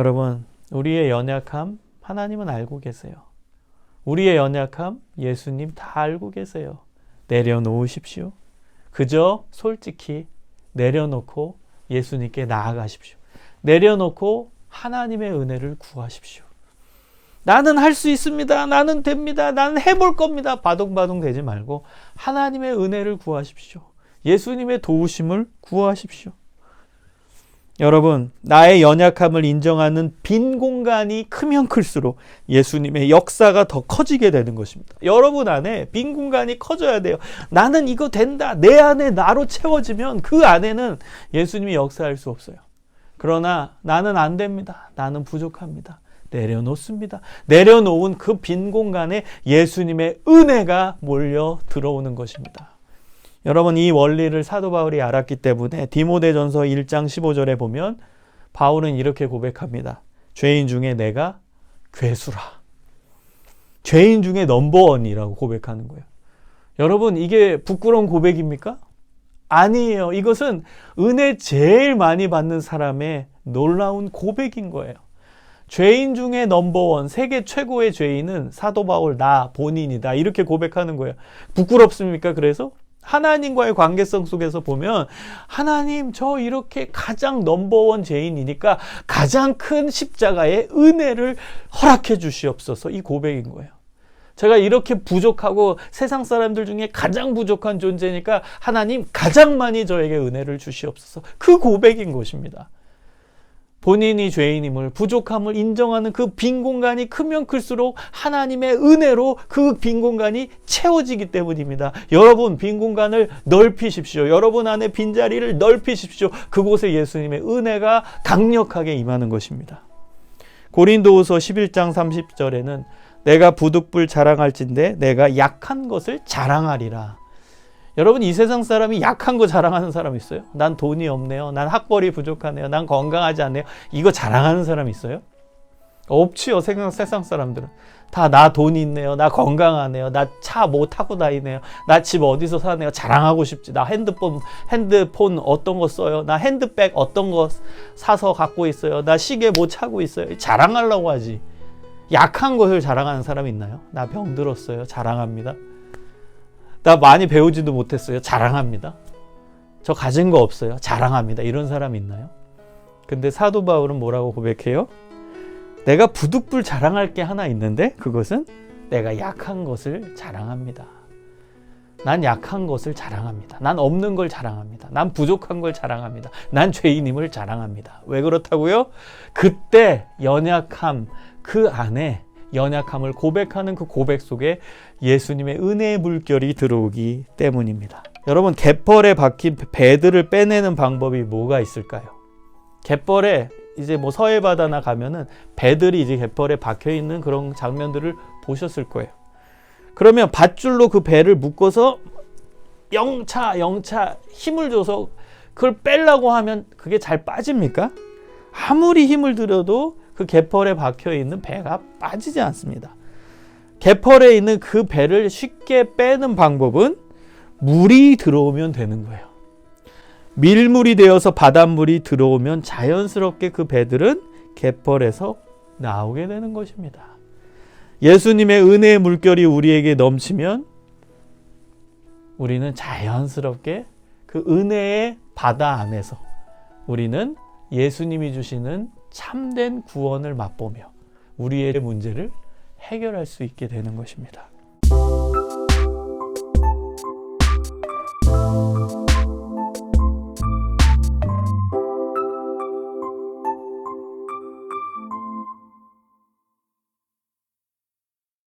여러분, 우리의 연약함 하나님은 알고 계세요. 우리의 연약함 예수님 다 알고 계세요. 내려놓으십시오. 그저 솔직히 내려놓고 예수님께 나아가십시오. 내려놓고 하나님의 은혜를 구하십시오. 나는 할 수 있습니다. 나는 됩니다. 나는 해볼 겁니다. 바둥바둥 되지 말고 하나님의 은혜를 구하십시오. 예수님의 도우심을 구하십시오. 여러분, 나의 연약함을 인정하는 빈 공간이 크면 클수록 예수님의 역사가 더 커지게 되는 것입니다. 여러분 안에 빈 공간이 커져야 돼요. 나는 이거 된다. 내 안에 나로 채워지면 그 안에는 예수님이 역사할 수 없어요. 그러나 나는 안 됩니다. 나는 부족합니다. 내려놓습니다. 내려놓은 그 빈 공간에 예수님의 은혜가 몰려 들어오는 것입니다. 여러분 이 원리를 사도 바울이 알았기 때문에 디모데전서 1장 15절에 보면 바울은 이렇게 고백합니다. 죄인 중에 내가 괴수라. 죄인 중에 넘버원이라고 고백하는 거예요. 여러분 이게 부끄러운 고백입니까? 아니에요. 이것은 은혜 제일 많이 받는 사람의 놀라운 고백인 거예요. 죄인 중에 넘버원, 세계 최고의 죄인은 사도 바울 나 본인이다. 이렇게 고백하는 거예요. 부끄럽습니까? 그래서 하나님과의 관계성 속에서 보면 하나님 저 이렇게 가장 넘버원 죄인이니까 가장 큰 십자가의 은혜를 허락해 주시옵소서 이 고백인 거예요. 제가 이렇게 부족하고 세상 사람들 중에 가장 부족한 존재니까 하나님 가장 많이 저에게 은혜를 주시옵소서 그 고백인 것입니다. 본인이 죄인임을 부족함을 인정하는 그 빈 공간이 크면 클수록 하나님의 은혜로 그 빈 공간이 채워지기 때문입니다. 여러분 빈 공간을 넓히십시오. 여러분 안에 빈자리를 넓히십시오. 그곳에 예수님의 은혜가 강력하게 임하는 것입니다. 고린도후서 11장 30절에는 내가 부득불 자랑할진대 내가 약한 것을 자랑하리라. 여러분 이 세상 사람이 약한 거 자랑하는 사람 있어요? 난 돈이 없네요. 난 학벌이 부족하네요. 난 건강하지 않네요. 이거 자랑하는 사람 있어요? 없지요. 세상, 세상 사람들은. 다 나 돈이 있네요. 나 건강하네요. 나 차 뭐 타고 다니네요. 나 집 어디서 사네요. 자랑하고 싶지. 나 핸드폰, 핸드폰 어떤 거 써요. 나 핸드백 어떤 거 사서 갖고 있어요. 나 시계 뭐 차고 있어요. 자랑하려고 하지. 약한 것을 자랑하는 사람 있나요? 나 병 들었어요. 자랑합니다. 나 많이 배우지도 못했어요. 자랑합니다. 저 가진 거 없어요. 자랑합니다. 이런 사람 있나요? 근데 사도 바울은 뭐라고 고백해요? 내가 부득불 자랑할 게 하나 있는데 그것은 내가 약한 것을 자랑합니다. 난 약한 것을 자랑합니다. 난 없는 걸 자랑합니다. 난 부족한 걸 자랑합니다. 난 죄인임을 자랑합니다. 왜 그렇다고요? 그때 연약함 그 안에 연약함을 고백하는 그 고백 속에 예수님의 은혜의 물결이 들어오기 때문입니다. 여러분 갯벌에 박힌 배들을 빼내는 방법이 뭐가 있을까요? 갯벌에 이제 뭐 서해 바다나 가면은 배들이 이제 갯벌에 박혀 있는 그런 장면들을 보셨을 거예요. 그러면 밧줄로 그 배를 묶어서 영차 영차 힘을 줘서 그걸 빼려고 하면 그게 잘 빠집니까? 아무리 힘을 들여도 그 갯벌에 박혀 있는 배가 빠지지 않습니다. 갯벌에 있는 그 배를 쉽게 빼는 방법은 물이 들어오면 되는 거예요. 밀물이 되어서 바닷물이 들어오면 자연스럽게 그 배들은 갯벌에서 나오게 되는 것입니다. 예수님의 은혜의 물결이 우리에게 넘치면 우리는 자연스럽게 그 은혜의 바다 안에서 우리는 예수님이 주시는 참된 구원을 맛보며 우리의 문제를 해결할 수 있게 되는 것입니다.